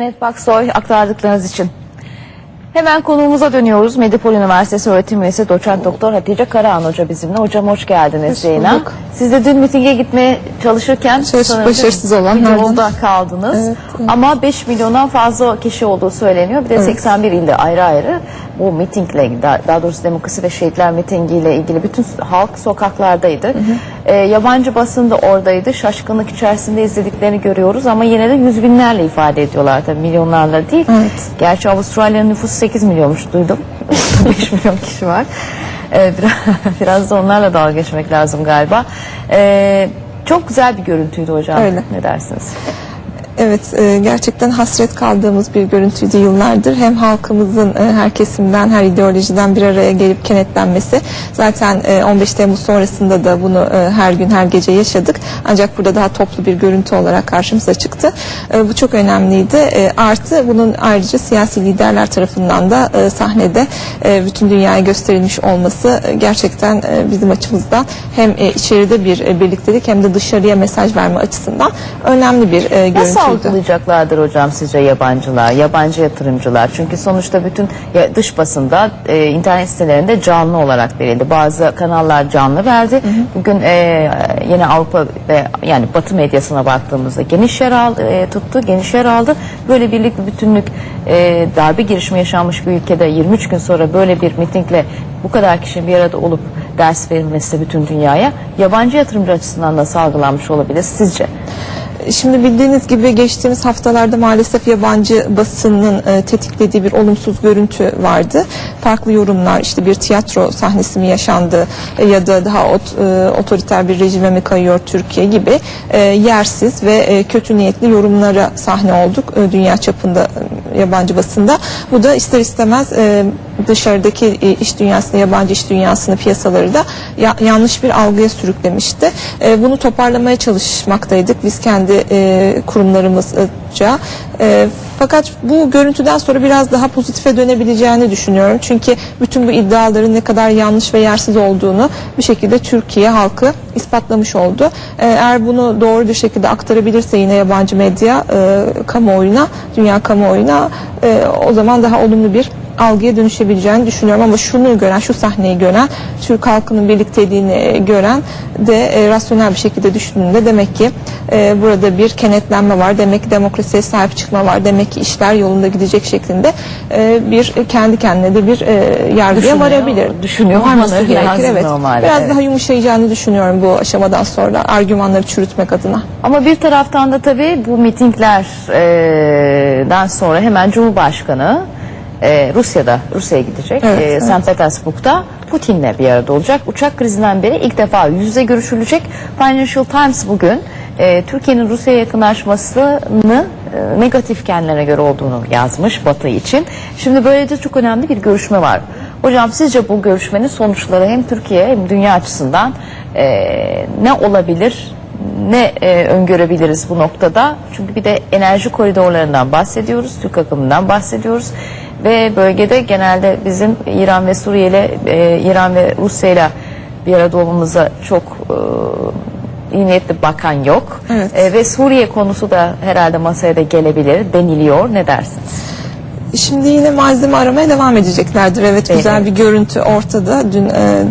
Net Baksoy aktardıklarınız için. Hemen konuğumuza dönüyoruz. Medipol Üniversitesi öğretim üyesi doçent doktor Hatice Karahan Hoca bizimle. Hocam hoş geldiniz Hoş yayına. Siz de dün mitinge gitmeye çalışırken Çalış- başarısız olan yolda kaldınız. Evet, evet. Ama 5 milyondan fazla kişi olduğu söyleniyor. Bir de 81 ilde ayrı ayrı bu mitingle daha daha doğrusu demokrasi ve şehitler mitingiyle ilgili bütün halk sokaklardaydı. Ee, yabancı basın da oradaydı. Şaşkınlık içerisinde izlediklerini görüyoruz ama yine de yüz binlerle ifade ediyorlar tabii milyonlarla değil. Evet. Gerçi Avustralya'nın nüfusu 8 milyonmuş duydum. 5 milyon kişi var. Ee, biraz, biraz da onlarla dalga geçmek lazım galiba. Ee, çok güzel bir görüntüydü hocam. Öyle. Ne dersiniz? Evet, e, gerçekten hasret kaldığımız bir görüntüydü yıllardır. Hem halkımızın e, her kesimden, her ideolojiden bir araya gelip kenetlenmesi. Zaten e, 15 Temmuz sonrasında da bunu e, her gün, her gece yaşadık. Ancak burada daha toplu bir görüntü olarak karşımıza çıktı. E, Bu çok önemliydi. E, Artı bunun ayrıca siyasi liderler tarafından da e, sahnede e, bütün dünyaya gösterilmiş olması e, gerçekten e, bizim açımızdan hem e, içeride bir e, birliktelik hem de dışarıya mesaj verme açısından önemli bir e, Nasıl görüntüydü. Algılayacaklardır hocam sizce yabancılar, yabancı yatırımcılar? Çünkü sonuçta bütün dış basında, e, internet sitelerinde canlı olarak verildi. Bazı kanallar canlı verdi. Bugün e, yine Avrupa ve yani Batı medyasına baktığımızda geniş yer aldı, e, tuttu, geniş yer aldı. Böyle birlik bir bütünlük, e, darbe girişimi yaşanmış bir ülkede 23 gün sonra böyle bir mitingle bu kadar kişinin bir arada olup ders verilmesi bütün dünyaya yabancı yatırımcı açısından nasıl algılanmış olabilir sizce? Şimdi bildiğiniz gibi geçtiğimiz haftalarda maalesef yabancı basının e, tetiklediği bir olumsuz görüntü vardı. Farklı yorumlar işte bir tiyatro sahnesi mi yaşandı e, ya da daha ot- e, otoriter bir rejime mi kayıyor Türkiye gibi yersiz ve kötü niyetli yorumlara sahne olduk dünya çapında yabancı basında. Bu da ister istemez dışarıdaki iş dünyasını, yabancı iş dünyasını, piyasaları da ya- yanlış bir algıya sürüklemişti. Bunu toparlamaya çalışmaktaydık biz kendi e, kurumlarımızca. E, fakat bu görüntüden sonra biraz daha pozitife dönebileceğini düşünüyorum. Çünkü bütün bu iddiaların ne kadar yanlış ve yersiz olduğunu bir şekilde Türkiye halkı ispatlamış oldu. E, eğer bunu doğru bir şekilde aktarabilirse yine yabancı medya e, kamuoyuna, dünya kamuoyuna e, o zaman daha olumlu bir algıya dönüşebileceğini düşünüyorum ama şunu gören, şu sahneyi gören, Türk halkının birlikteliğini e, gören de e, rasyonel bir şekilde düşündüğünde demek ki e, burada bir kenetlenme var, demek ki demokrasiye sahip çıkma var, demek ki işler yolunda gidecek şeklinde e, bir kendi kendine de bir e, yargıya Düşünüyor, varabilir. düşünüyor olmaları gerekir, lazım evet. normalde, Biraz evet. daha yumuşayacağını düşünüyorum bu aşamadan sonra argümanları çürütmek adına. Ama bir taraftan da tabii bu mitinglerden sonra hemen Cumhurbaşkanı e, Rusya'da Rusya'ya gidecek. Evet, E, evet. St. Petersburg'da Putin'le bir arada olacak. Uçak krizinden beri ilk defa yüz yüze görüşülecek. Financial Times bugün e, Türkiye'nin Rusya'ya yakınlaşmasını e, negatif kendilerine göre olduğunu yazmış Batı için. Şimdi böyle de çok önemli bir görüşme var. Hocam sizce bu görüşmenin sonuçları hem Türkiye hem dünya açısından e, ne olabilir? ne e, öngörebiliriz bu noktada? Çünkü bir de enerji koridorlarından bahsediyoruz, Türk akımından bahsediyoruz ve bölgede genelde bizim İran ve Suriye ile e, İran ve Rusya ile bir arada olmamıza çok e, iyi niyetli bakan yok. Evet. E, ve Suriye konusu da herhalde masaya da gelebilir deniliyor. Ne dersiniz? Şimdi yine malzeme aramaya devam edeceklerdir. Evet güzel bir görüntü ortada. Dün e,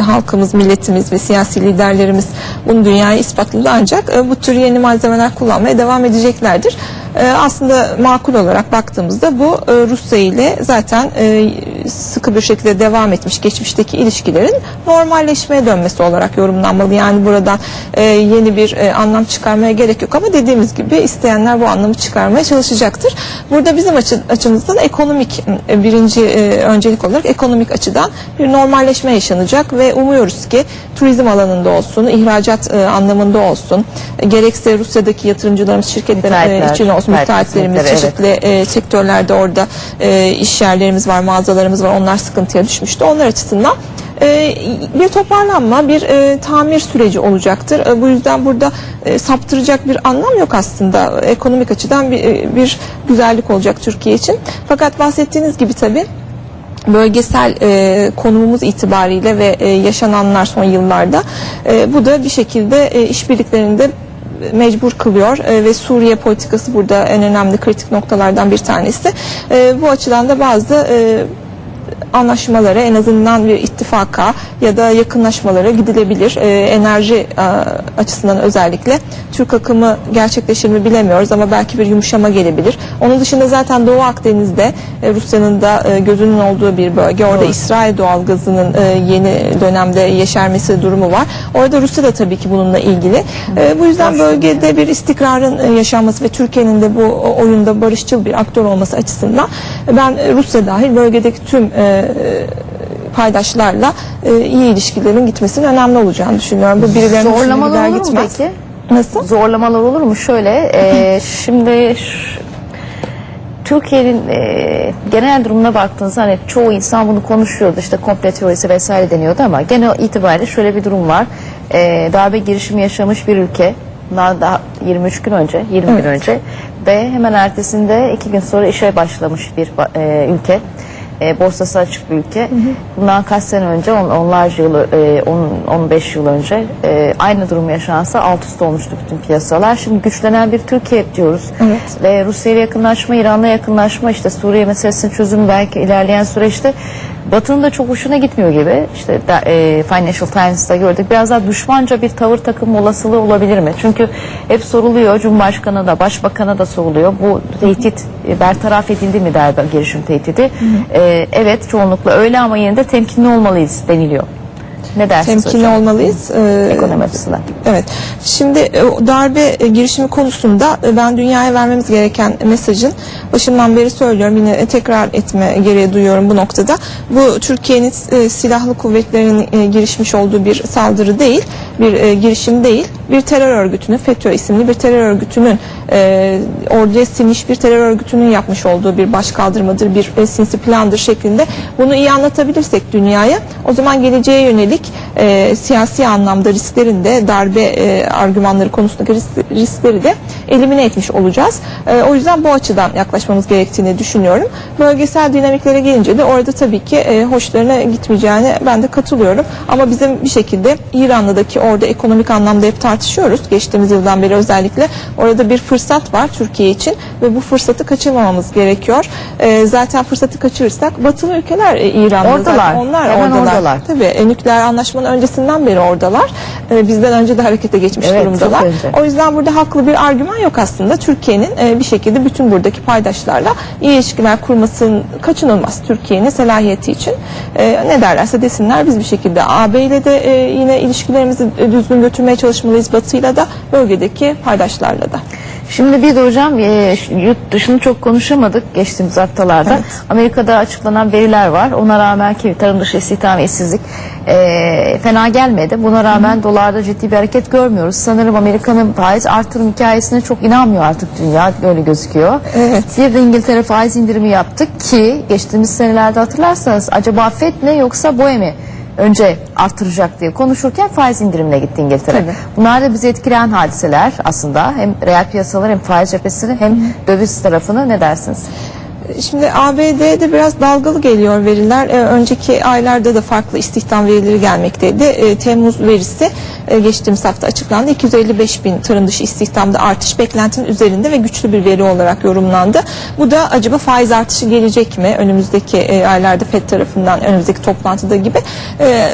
halkımız, milletimiz ve siyasi liderlerimiz bunu dünyaya ispatladı ancak e, bu tür yeni malzemeler kullanmaya devam edeceklerdir. E, aslında makul olarak baktığımızda bu e, Rusya ile zaten e, sıkı bir şekilde devam etmiş geçmişteki ilişkilerin normalleşmeye dönmesi olarak yorumlanmalı. Yani buradan e, yeni bir e, anlam çıkarmaya gerek yok ama dediğimiz gibi isteyenler bu anlamı çıkarmaya çalışacaktır. Burada bizim açı, açımızdan ekonomik e, birinci e, öncelik olarak ekonomik açıdan bir normalleşme yaşanacak ve umuyoruz ki turizm alanında olsun, ihracat e, anlamında olsun, e, gerekse Rusya'daki yatırımcılarımız şirketler e, için olsun, müteahhitler, müteahhitlerimiz, evet. çeşitli e, sektörlerde orada e, iş yerlerimiz var, mağazalarımız var. Onlar sıkıntıya düşmüştü. Onlar açısından e, bir toparlanma, bir e, tamir süreci olacaktır. E, bu yüzden burada e, saptıracak bir anlam yok aslında. Ekonomik açıdan bir, e, bir güzellik olacak Türkiye için. Fakat bahsettiğiniz gibi tabii bölgesel e, konumumuz itibariyle ve e, yaşananlar son yıllarda e, bu da bir şekilde e, işbirliklerinde mecbur kılıyor e, ve Suriye politikası burada en önemli kritik noktalardan bir tanesi. E, bu açıdan da bazı e, anlaşmalara en azından bir ittifaka ya da yakınlaşmalara gidilebilir. Ee, enerji e, açısından özellikle Türk akımı gerçekleşir mi bilemiyoruz ama belki bir yumuşama gelebilir. Onun dışında zaten Doğu Akdeniz'de e, Rusya'nın da e, gözünün olduğu bir bölge. Orada Doğru. İsrail doğalgazının e, yeni dönemde yeşermesi durumu var. Orada Rusya da tabii ki bununla ilgili. E, bu yüzden bölgede bir istikrarın e, yaşanması ve Türkiye'nin de bu oyunda barışçıl bir aktör olması açısından e, ben e, Rusya dahil bölgedeki tüm e, paydaşlarla e, iyi ilişkilerin gitmesinin önemli olacağını düşünüyorum. Bu birilerinin Zorlamalar olur mu gitmez. peki? Nasıl? Zorlamalar olur mu? Şöyle, e, şimdi Türkiye'nin e, genel durumuna baktığınızda hani çoğu insan bunu konuşuyordu işte komple teorisi vesaire deniyordu ama genel itibariyle şöyle bir durum var. E, darbe girişimi yaşamış bir ülke bundan daha 23 gün önce 20 gün Evet. önce ve hemen ertesinde iki gün sonra işe başlamış bir e, ülke. E, borsası açık bir ülke. Bundan kaç sene önce, on, onlarca yıl, e, on- 15 yıl önce e, aynı durum yaşansa alt üst olmuştu bütün piyasalar. Şimdi güçlenen bir Türkiye diyoruz. Evet. Ve Rusya ile yakınlaşma, İran'la yakınlaşma, işte Suriye meselesinin çözümü belki ilerleyen süreçte Batı'nın da çok hoşuna gitmiyor gibi. İşte e, Financial Times'ta gördük. Biraz daha düşmanca bir tavır takım olasılığı olabilir mi? Çünkü hep soruluyor, Cumhurbaşkanı da, Başbakan'a da soruluyor. Bu tehdit e, bertaraf edildi mi der girişim tehdidi. E, evet çoğunlukla öyle ama yine de temkinli olmalıyız deniliyor. Ne dersiniz Temkinli hocam? olmalıyız. Ee, Ekonomi açısından. Evet. Şimdi e, darbe e, girişimi konusunda e, ben dünyaya vermemiz gereken mesajın başından beri söylüyorum yine e, tekrar etme gereği duyuyorum bu noktada. Bu Türkiye'nin e, silahlı kuvvetlerinin e, girişmiş olduğu bir saldırı değil, bir e, girişim değil. Bir terör örgütünün FETÖ isimli bir terör örgütünün e, orduya sinmiş bir terör örgütünün yapmış olduğu bir başkaldırmadır, bir e, sinsi plandır şeklinde bunu iyi anlatabilirsek dünyaya o zaman geleceğe yönelik e, siyasi anlamda risklerin de darbe e, argümanları konusundaki risk- riskleri de elimine etmiş olacağız. E, o yüzden bu açıdan yaklaşmamız gerektiğini düşünüyorum. Bölgesel dinamiklere gelince de orada tabii ki e, hoşlarına gitmeyeceğine ben de katılıyorum. Ama bizim bir şekilde İran'daki orada ekonomik anlamda hep tartışıyoruz. Geçtiğimiz yıldan beri özellikle orada bir fırsat var Türkiye için ve bu fırsatı kaçırmamamız gerekiyor. E, zaten fırsatı kaçırırsak batılı ülkeler e, İran'da Oradalar. zaten onlar Hemen oradalar. oradalar. Tabii e, nükleer anlaşmanın öncesinden beri oradalar. E, bizden önce de harekete geçmiş Evet, durumdalar. O yüzden burada haklı bir argüman yok aslında. Türkiye'nin e, bir şekilde bütün buradaki paydaşlarla iyi ilişkiler kurmasının kaçınılmaz Türkiye'nin selahiyeti için. E, ne derlerse desinler biz bir şekilde AB ile de e, yine ilişkilerimizi düzgün götürmeye çalışmalıyız Batı'yla da bölgedeki paydaşlarla da. Şimdi bir de hocam e, yurt dışını çok konuşamadık geçtiğimiz haftalarda. Evet. Amerika'da açıklanan veriler var. Ona rağmen ki tarım dışı istihdam ve işsizlik e, fena gelmedi. Buna rağmen dolarda ciddi bir hareket görmüyoruz. Sanırım Amerika'nın faiz artırım hikayesine çok inanmıyor artık dünya. Öyle gözüküyor. Evet. Bir de İngiltere faiz indirimi yaptı ki geçtiğimiz senelerde hatırlarsanız acaba FED mi yoksa BOE mi? Önce artıracak diye konuşurken faiz indirimine gitti İngiltere. Tabii. Bunlar da bizi etkileyen hadiseler aslında. Hem reel piyasalar hem faiz cephesini hem döviz tarafını ne dersiniz? Şimdi ABD'de biraz dalgalı geliyor veriler. Ee, önceki aylarda da farklı istihdam verileri gelmekteydi. Ee, Temmuz verisi e, geçtiğimiz hafta açıklandı. 255 bin tarım dışı istihdamda artış beklentinin üzerinde ve güçlü bir veri olarak yorumlandı. Bu da acaba faiz artışı gelecek mi? Önümüzdeki e, aylarda FED tarafından önümüzdeki toplantıda gibi e,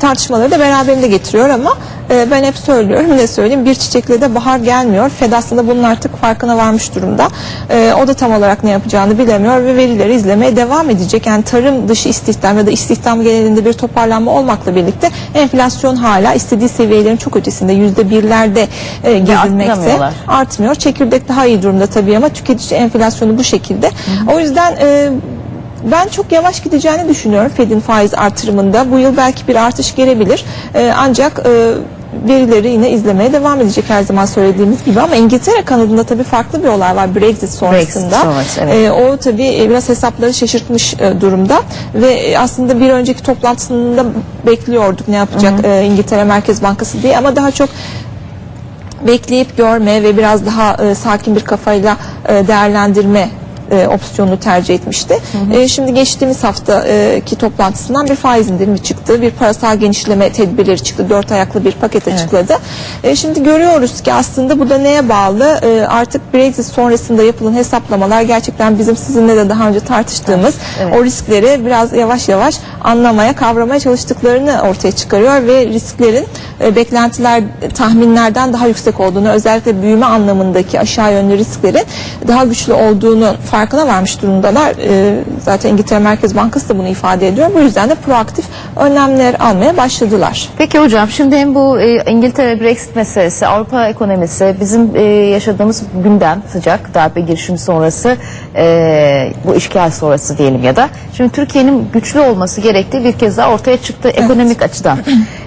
tartışmaları da beraberinde getiriyor ama e, ben hep söylüyorum ne söyleyeyim bir çiçekle de bahar gelmiyor. Fed aslında bunun artık farkına varmış durumda. E, o da tam olarak ne yapacağını bilemiyor ve verileri izlemeye devam edecek. Yani tarım dışı istihdam ya da istihdam genelinde bir toparlanma olmakla birlikte enflasyon hala istediği seviyelerin çok ötesinde yüzde birlerde e, gezinmekte. Artmıyor. Çekirdek daha iyi durumda tabii ama tüketici enflasyonu bu şekilde. O yüzden e, ben çok yavaş gideceğini düşünüyorum Fed'in faiz artırımında. Bu yıl belki bir artış gelebilir. Ee, ancak e, verileri yine izlemeye devam edecek her zaman söylediğimiz gibi ama İngiltere kanadında tabii farklı bir olay var Brexit sonrasında. Brexit sonrası, evet. Ee, o tabii e, biraz hesapları şaşırtmış e, durumda ve e, aslında bir önceki toplantısında bekliyorduk ne yapacak e, İngiltere Merkez Bankası diye ama daha çok bekleyip görme ve biraz daha e, sakin bir kafayla e, değerlendirme e, opsiyonunu tercih etmişti. E, şimdi geçtiğimiz haftaki toplantısından bir faiz indirimi çıktı. Bir parasal genişleme tedbirleri çıktı. Dört ayaklı bir paket açıkladı. E, şimdi görüyoruz ki aslında bu da neye bağlı? E, artık Brexit sonrasında yapılan hesaplamalar gerçekten bizim sizinle de daha önce tartıştığımız Evet. o riskleri biraz yavaş yavaş anlamaya, kavramaya çalıştıklarını ortaya çıkarıyor ve risklerin e, beklentiler, tahminlerden daha yüksek olduğunu, özellikle büyüme anlamındaki aşağı yönlü risklerin daha güçlü olduğunu farkına varmış durumdalar. E, zaten İngiltere Merkez Bankası da bunu ifade ediyor. Bu yüzden de proaktif önlemler almaya başladılar. Peki hocam şimdi hem bu e, İngiltere Brexit meselesi, Avrupa ekonomisi, bizim e, yaşadığımız gündem sıcak darbe girişimi sonrası, e, bu işgal sonrası diyelim ya da. Şimdi Türkiye'nin güçlü olması gerektiği bir kez daha ortaya çıktı ekonomik açıdan.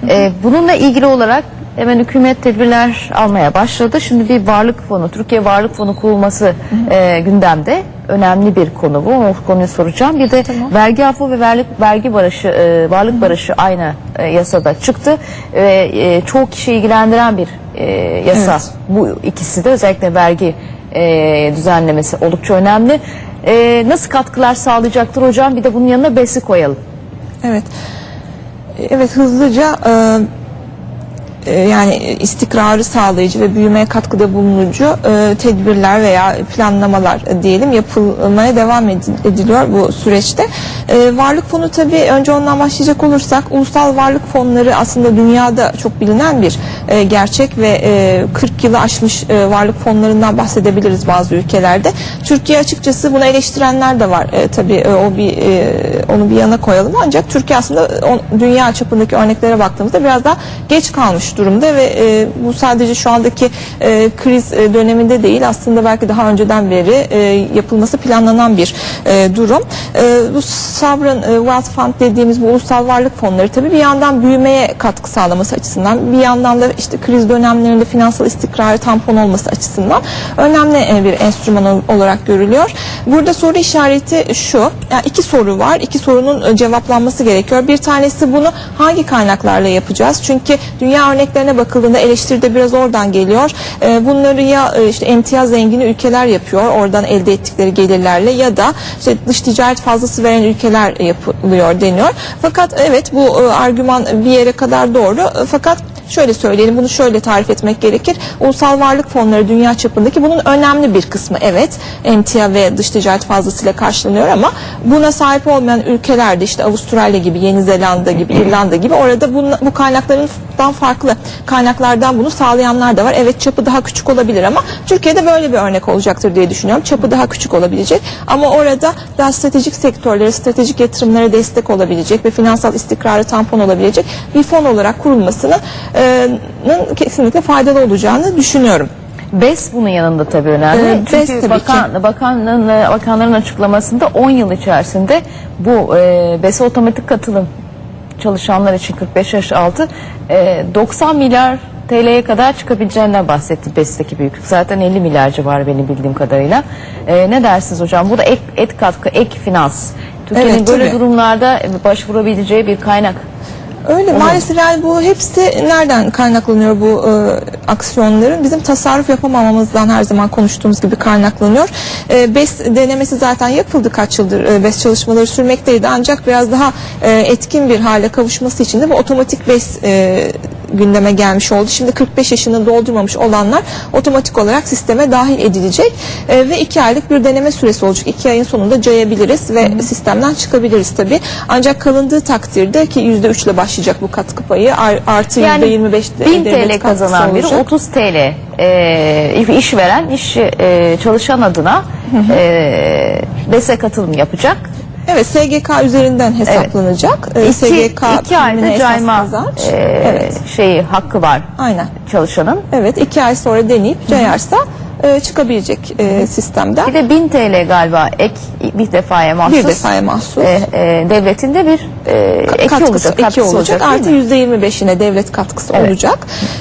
E, bununla ilgili olarak hemen hükümet tedbirler almaya başladı. Şimdi bir varlık fonu, Türkiye Varlık Fonu kurulması e, gündemde. Önemli bir konu bu. O konuyu soracağım. Bir de vergi affı ve vergi, vergi barışı, e, varlık barışı aynı e, yasada çıktı. Ve e, çoğu kişi ilgilendiren bir e, yasa. Evet. Bu ikisi de özellikle vergi e, düzenlemesi oldukça önemli. E, nasıl katkılar sağlayacaktır hocam? Bir de bunun yanına besi koyalım. Evet. Evet hızlıca e, e, yani istikrarı sağlayıcı ve büyümeye katkıda bulunucu e, tedbirler veya planlamalar e, diyelim yapılmaya devam edi- ediliyor bu süreçte. E, varlık fonu tabii önce ondan başlayacak olursak ulusal varlık fonları aslında dünyada çok bilinen bir e, gerçek ve e, 40 yılı aşmış e, varlık fonlarından bahsedebiliriz bazı ülkelerde. Türkiye açıkçası bunu eleştirenler de var. E, tabii e, o bir e, onu bir yana koyalım ancak Türkiye aslında dünya çapındaki örneklere baktığımızda biraz daha geç kalmış durumda ve e, bu sadece şu andaki e, kriz e, döneminde değil aslında belki daha önceden beri e, yapılması planlanan bir e, durum. E, bu Sovereign e, Wealth Fund dediğimiz bu ulusal varlık fonları tabii bir yandan büyümeye katkı sağlaması açısından bir yandan da işte kriz dönemlerinde finansal istikrarı tampon olması açısından önemli e, bir enstrüman ol- olarak görülüyor. Burada soru işareti şu. Yani iki soru var. İki sorunun e, cevaplanması gerekiyor. Bir tanesi bunu hangi kaynaklarla yapacağız? Çünkü dünya örneklerine bakıldığında eleştiri de biraz oradan geliyor. E, Bunları ya e, işte emtia zengini ülkeler yapıyor. Oradan elde ettikleri gelirlerle ya da işte dış ticaret fazlası veren ülkeler yapılıyor deniyor. Fakat evet bu e, argüman bir yere kadar doğru. E, Fakat Şöyle söyleyelim bunu şöyle tarif etmek gerekir. Ulusal varlık fonları dünya çapındaki bunun önemli bir kısmı evet emtia ve dış ticaret fazlasıyla karşılanıyor ama buna sahip olmayan ülkelerde işte Avustralya gibi, Yeni Zelanda gibi, İrlanda gibi orada bu, bu kaynaklardan farklı kaynaklardan bunu sağlayanlar da var. Evet çapı daha küçük olabilir ama Türkiye'de böyle bir örnek olacaktır diye düşünüyorum. Çapı daha küçük olabilecek ama orada daha stratejik sektörlere, stratejik yatırımlara destek olabilecek ve finansal istikrarı tampon olabilecek bir fon olarak kurulmasının e, kesinlikle faydalı olacağını düşünüyorum. BES bunun yanında tabii önemli. Ee, Çünkü BES tabii bakan, bakanlığın, bakanların açıklamasında 10 yıl içerisinde bu e, BES'e otomatik katılım çalışanlar için 45 yaş altı e, 90 milyar TL'ye kadar çıkabileceğinden bahsetti BES'teki büyüklük. Zaten 50 milyar civarı benim bildiğim kadarıyla. E, ne dersiniz hocam? Bu da ek, et katkı, ek finans. Türkiye'nin Evet, böyle tabii. durumlarda başvurabileceği bir kaynak. Öyle maalesef yani bu hepsi nereden kaynaklanıyor bu e, aksiyonların? Bizim tasarruf yapamamamızdan her zaman konuştuğumuz gibi kaynaklanıyor. E, BES denemesi zaten yapıldı kaç yıldır e, BES çalışmaları sürmekteydi ancak biraz daha e, etkin bir hale kavuşması için de bu otomatik BES e, gündeme gelmiş oldu. Şimdi 45 yaşını doldurmamış olanlar otomatik olarak sisteme dahil edilecek E, ve 2 aylık bir deneme süresi olacak. 2 ayın sonunda cayabiliriz ve sistemden çıkabiliriz tabii. Ancak kalındığı takdirde ki %3 ile başlayacak bu katkı payı ar- artı Yani %25 de 1000 devlet TL kazanan biri olacak. 30 TL e, işveren iş e, çalışan adına e, BES'e katılım yapacak. Evet SGK üzerinden hesaplanacak. E, İki, SGK iki ayda cayma kazanç. e, Evet. şeyi hakkı var Aynen. çalışanın. Evet iki ay sonra deneyip cayarsa e, çıkabilecek e, sistemden. Bir de 1000 TL galiba ek bir defaya mahsus. Bir defaya mahsus. e, e, devletin de bir e, eki katkısı olacak. katkısı olacak. Artı mi? yüzde 25'ine devlet katkısı Evet. olacak.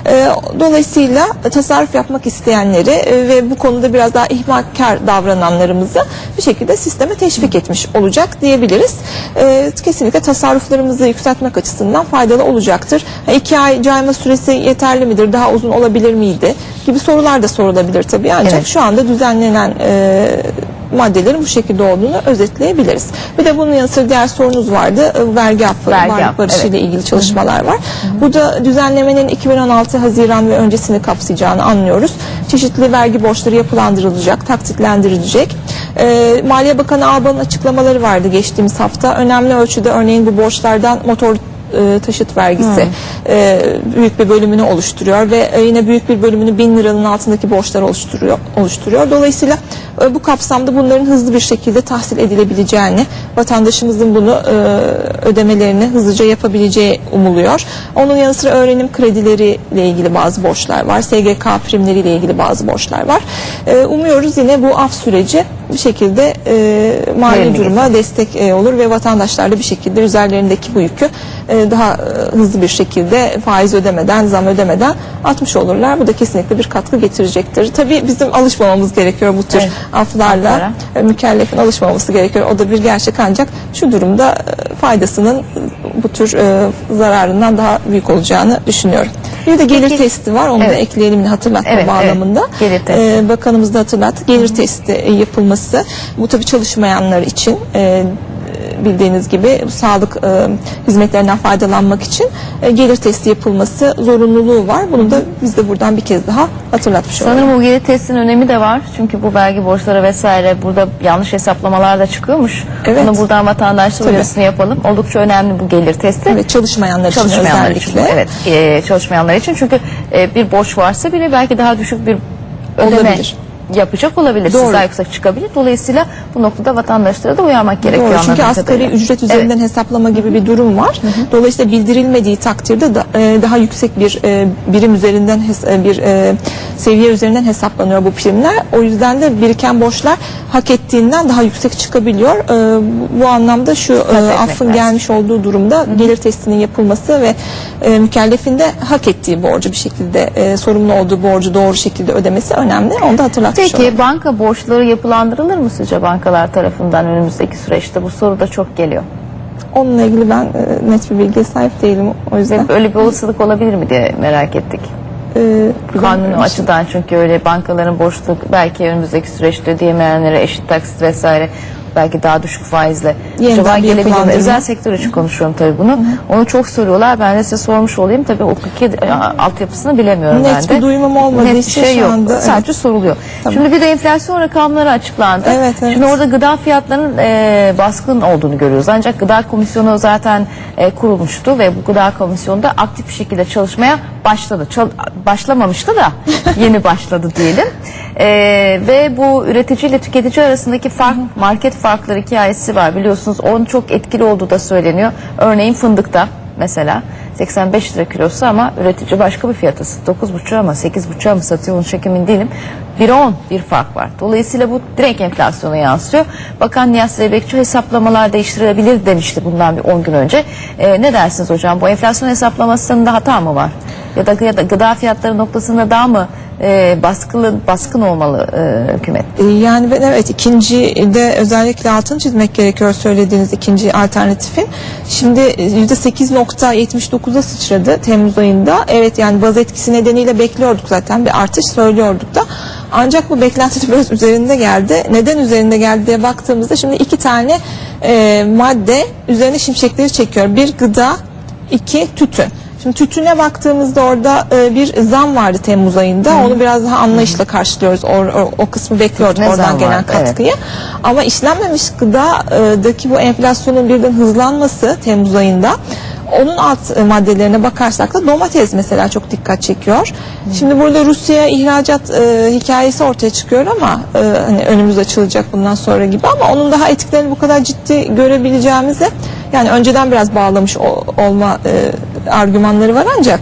Ee, dolayısıyla tasarruf yapmak isteyenleri e, ve bu konuda biraz daha ihmalkar davrananlarımızı bir şekilde sisteme teşvik etmiş olacak diyebiliriz. Ee, kesinlikle tasarruflarımızı yükseltmek açısından faydalı olacaktır. Ha, İki ay cayma süresi yeterli midir? Daha uzun olabilir miydi? Gibi sorular da sorulabilir tabii. Ancak Evet. şu anda düzenlenen e, maddelerin bu şekilde olduğunu özetleyebiliriz. Bir de bunun yanı sıra diğer sorunuz vardı. E, Vergi affı, Vergi varlık barışı evet. ile ilgili çalışmalar var. Bu da düzenlemenin 2016 Haziran ve öncesini kapsayacağını anlıyoruz. Çeşitli vergi borçları yapılandırılacak, taksitlendirilecek. Ee, Maliye Bakanı Alban'ın açıklamaları vardı geçtiğimiz hafta. Önemli ölçüde örneğin bu borçlardan motor e, taşıt vergisi e, büyük bir bölümünü oluşturuyor ve e, yine büyük bir bölümünü bin liranın altındaki borçlar oluşturuyor. oluşturuyor. Dolayısıyla e, bu kapsamda bunların hızlı bir şekilde tahsil edilebileceğini, vatandaşımızın bunu e, ödemelerini hızlıca yapabileceği umuluyor. Onun yanı sıra öğrenim kredileriyle ilgili bazı borçlar var. SGK primleriyle ilgili bazı borçlar var. E, umuyoruz yine bu af süreci bir şekilde e, mali duruma destek e, olur ve vatandaşlar da bir şekilde üzerlerindeki bu yükü e, daha e, hızlı bir şekilde faiz ödemeden, zam ödemeden atmış olurlar. Bu da kesinlikle bir katkı getirecektir. Tabii bizim alışmamamız gerekiyor bu tür Evet. aflarla. Aflara. E, Mükellefin alışmaması gerekiyor. O da bir gerçek ancak şu durumda e, faydasının bu tür e, zararından daha büyük olacağını düşünüyorum. Bir de gelir Peki- testi var. Onu da Evet. ekleyelim yine hatırlatma Evet, evet. bağlamında. Gelir testi. Bakanımız da hatırlattı. Gelir testi e, yapılması. Bu tabii çalışmayanlar için e, bildiğiniz gibi sağlık e, hizmetlerinden faydalanmak için e, gelir testi yapılması zorunluluğu var. Bunu da biz de buradan bir kez daha hatırlatmış olalım. Sanırım o gelir testinin önemi de var. Çünkü bu vergi borçları vesaire burada yanlış hesaplamalar da çıkıyormuş. Evet. Bunu buradan vatandaşlara Tabii. uyarısını yapalım. Oldukça önemli bu gelir testi. Evet, çalışmayanlar için çalışmayanlar için. özellikle. Evet, e, çalışmayanlar için. Çünkü e, bir borç varsa bile belki daha düşük bir ödeme Olabilir. Yapacak olabilir. Doğru. Siz daha yüksek çıkabilir. Dolayısıyla bu noktada vatandaşlara da uyarmak gerekiyor. Doğru, çünkü asgari kadarıyla. ücret üzerinden hesaplama gibi bir durum var. Dolayısıyla bildirilmediği takdirde da, e, daha yüksek bir e, birim üzerinden e, bir e, seviye üzerinden hesaplanıyor bu primler. O yüzden de biriken borçlar hak ettiğinden daha yüksek çıkabiliyor. E, bu, anlamda şu e, affın gelmiş olduğu durumda gelir testinin yapılması ve e, mükellefin de hak ettiği borcu bir şekilde e, sorumlu olduğu borcu doğru şekilde ödemesi önemli. Onu da hatırlatmış Peki banka borçları yapılandırılır mı sizce bankalar tarafından önümüzdeki süreçte? Bu soru da çok geliyor. Onunla ilgili ben e, net bir bilgiye sahip değilim o yüzden. Öyle bir olasılık olabilir mi diye merak ettik. E, Kanuni bilmiyorum. açıdan çünkü öyle bankaların borçlu belki önümüzdeki süreçte ödeyemeyenlere eşit taksit vesaire belki daha düşük faizle Yeniden acaba gelebilir mi? Özel sektör için konuşuyorum tabii bunu. Onu çok soruyorlar. Ben de size sormuş olayım. Tabii hukuki e, altyapısını bilemiyorum Net ben de. bir duyumum olmadığı Net bir için şey yok. anda, evet. Sadece soruluyor. Tamam. Şimdi bir de enflasyon rakamları açıklandı. Evet, evet. Şimdi orada gıda fiyatlarının e, baskın olduğunu görüyoruz. Ancak gıda komisyonu zaten e, kurulmuştu ve bu gıda komisyonu da aktif bir şekilde çalışmaya başladı. Çal- başlamamıştı da yeni başladı diyelim. E, ve bu üretici ile tüketici arasındaki fark, market farkları hikayesi var biliyorsunuz. Onun çok etkili olduğu da söyleniyor. Örneğin fındıkta mesela 85 lira kilosu ama üretici başka bir fiyata 9,5 ama 8,5 mı satıyor onu çok emin değilim. 1'e 10 bir fark var. Dolayısıyla bu direkt enflasyona yansıyor. Bakan Nihat Zeybekçi hesaplamalar değiştirilebilir demişti bundan bir 10 gün önce. Ee, ne dersiniz hocam? Bu enflasyon hesaplamasında hata mı var? Ya da, gıda fiyatları noktasında daha mı e, baskılı baskın olmalı e, hükümet? E, Yani ben evet ikinci de özellikle altını çizmek gerekiyor söylediğiniz ikinci alternatifin. Şimdi e, %8.79'a sıçradı Temmuz ayında. Evet yani baz etkisi nedeniyle bekliyorduk zaten bir artış söylüyorduk da. Ancak bu beklentinin biraz üzerinde geldi. Neden üzerinde geldi diye baktığımızda şimdi iki tane e, madde üzerine şimşekleri çekiyor. Bir gıda, iki tütün. Şimdi tütüne baktığımızda orada e, bir zam vardı Temmuz ayında. Onu biraz daha anlayışla karşılıyoruz. O, o, o kısmı bekliyorduk Tütüne oradan zam gelen vardı, evet. katkıyı. Ama işlenmemiş gıdadaki bu enflasyonun birden hızlanması Temmuz ayında onun alt e, maddelerine bakarsak da domates mesela çok dikkat çekiyor. Şimdi burada Rusya'ya ihracat e, hikayesi ortaya çıkıyor ama e, hani önümüz açılacak bundan sonra gibi ama onun daha etkilerini bu kadar ciddi görebileceğimizi yani önceden biraz bağlamış o- olma e, argümanları var ancak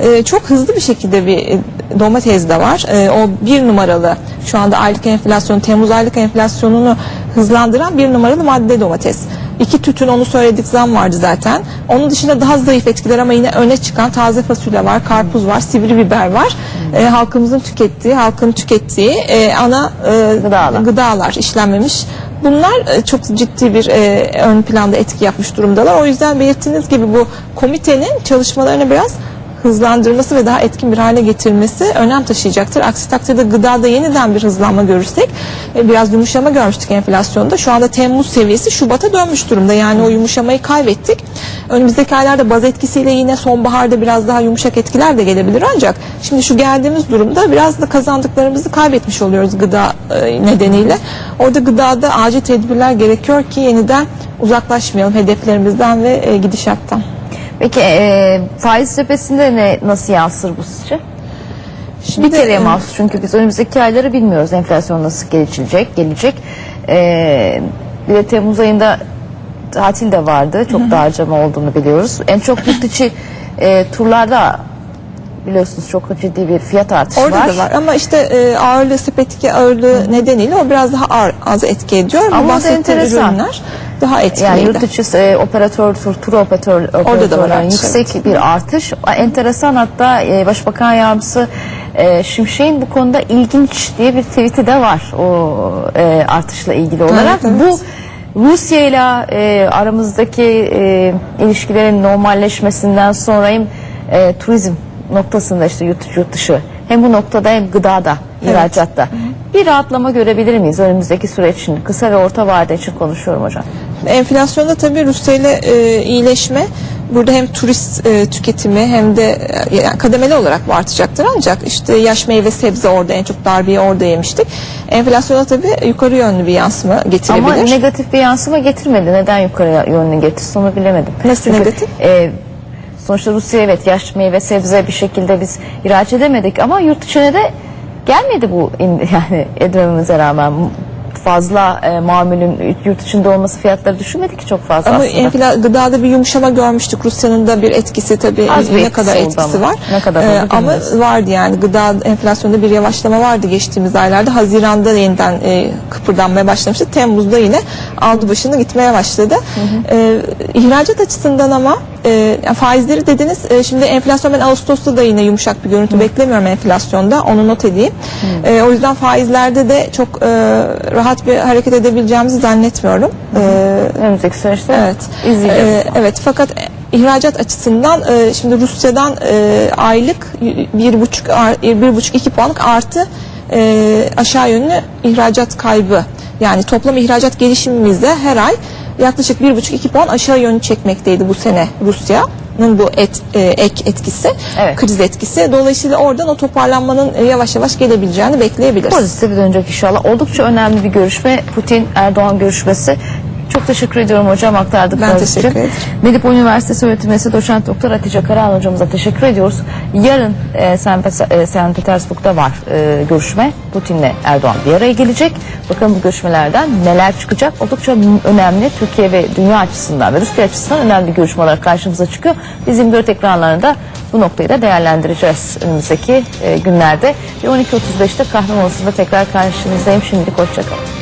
e, çok hızlı bir şekilde bir e, domates de var. E, o bir numaralı şu anda aylık enflasyon Temmuz aylık enflasyonunu hızlandıran bir numaralı madde domates. İki tütün onu söyledik zam vardı zaten. Onun dışında daha zayıf etkiler ama yine öne çıkan taze fasulye var, karpuz var, sivri biber var. E, halkımızın tükettiği, halkın tükettiği e, ana e, Gıdalar. gıdalar işlenmemiş. Bunlar e, çok ciddi bir e, ön planda etki yapmış durumdalar. O yüzden belirttiğiniz gibi bu komitenin çalışmalarına biraz hızlandırması ve daha etkin bir hale getirmesi önem taşıyacaktır. Aksi takdirde gıdada yeniden bir hızlanma görürsek e, biraz yumuşama görmüştük enflasyonda. Şu anda Temmuz seviyesi Şubat'a dönmüş durumda. Yani o yumuşamayı kaybettik. Önümüzdeki aylarda baz etkisiyle yine sonbaharda biraz daha yumuşak etkiler de gelebilir ancak şimdi şu geldiğimiz durumda biraz da kazandıklarımızı kaybetmiş oluyoruz gıda e, nedeniyle. Orada gıdada acil tedbirler gerekiyor ki yeniden uzaklaşmayalım hedeflerimizden ve e, gidişattan. Peki e, faiz cephesinde ne nasıl yansır bu sizce? Şimdi Bir kereye e, mahsus çünkü biz önümüzdeki ayları bilmiyoruz enflasyon nasıl gelişecek, gelecek. E, bir de Temmuz ayında tatil de vardı. Çok da harcama olduğunu biliyoruz. En çok yurt içi e, turlarda biliyorsunuz çok ciddi bir fiyat artışı Orada var. da var ama işte e, ağırlığı sepetki ağırlığı nedeniyle o biraz daha ağır, az etki ediyor. Bu Ama o da bahsettiğim enteresan. ürünler daha etkili. Yani yurt içi e, operatör, tur, tur operatör, operatörlerin artış, yüksek bir artış. Enteresan hatta e, Başbakan Yardımcısı e, Şimşek'in bu konuda ilginç diye bir tweet'i de var o e, artışla ilgili olarak. evet. Bu Rusya ile e, aramızdaki e, ilişkilerin normalleşmesinden sonra e, turizm noktasında işte yurt, yurt dışı hem bu noktada hem gıdada, ihracatta bir rahatlama görebilir miyiz önümüzdeki süreç için? Kısa ve orta vade için konuşuyorum hocam. Enflasyonda tabii Rusya ile e, iyileşme burada hem turist e, tüketimi hem de e, yani kademeli olarak bu artacaktır ancak işte yaş meyve sebze orada en çok darbeyi orada yemiştik. Enflasyona tabii yukarı yönlü bir yansıma getirebilir. Ama negatif bir yansıma getirmedi. Neden yukarı yönlü getirsin onu bilemedim. Nasıl negatif? e, sonuçta Rusya evet yaş meyve sebze bir şekilde biz ihraç edemedik ama yurt içine de gelmedi bu yani edememize rağmen fazla e, mamulün yurt içinde olması fiyatları düşürmedi ki çok fazla Ama aslında. enfla, gıdada bir yumuşama görmüştük. Rusya'nın da bir etkisi tabii Az bir ne etkisi kadar etkisi ama. var. Ne kadar Ee, ama vardı yani gıda enflasyonda bir yavaşlama vardı geçtiğimiz aylarda. Haziran'da yeniden e, kıpırdanmaya başlamıştı. Temmuz'da yine aldı başını gitmeye başladı. Ee, ihracat açısından ama e, faizleri dediniz. E, şimdi enflasyon ben Ağustos'ta da yine yumuşak bir görüntü beklemiyorum enflasyonda. Onu not edeyim. E, o yüzden faizlerde de çok e, rahat bir hareket edebileceğimizi zannetmiyorum. E, Önümüzdeki süreçte Evet. izleyeceğiz. Ee, evet fakat ihracat açısından e, şimdi Rusya'dan e, aylık bir buçuk ar- bir buçuk iki puanlık artı e, aşağı yönlü ihracat kaybı yani toplam ihracat gelişimimizde her ay yaklaşık bir buçuk iki puan aşağı yönlü çekmekteydi bu sene Rusya'nın bu et, e, ek etkisi Evet. kriz etkisi dolayısıyla oradan o toparlanmanın e, yavaş yavaş gelebileceğini bekleyebiliriz. Pozitif dönecek inşallah. Oldukça önemli bir görüşme. Putin-Erdoğan görüşmesi. Çok teşekkür ediyorum hocam aktardıklarınız Ben teşekkür için. ederim. Medipol Üniversitesi öğretim üyesi doçent doktor Hatice Karahan hocamıza teşekkür ediyoruz. Yarın e. Pes- e. Petersburg'da var e, görüşme. Putin'le Erdoğan bir araya gelecek. Bakalım bu görüşmelerden neler çıkacak. Oldukça önemli Türkiye ve dünya açısından ve Rusya açısından önemli görüşmeler karşımıza çıkıyor. Biz 24 ekranlarında bu noktayı da değerlendireceğiz önümüzdeki e, günlerde. Ve 12.35'te Kahramanmaraş'ta tekrar karşınızdayım. Şimdilik hoşçakalın.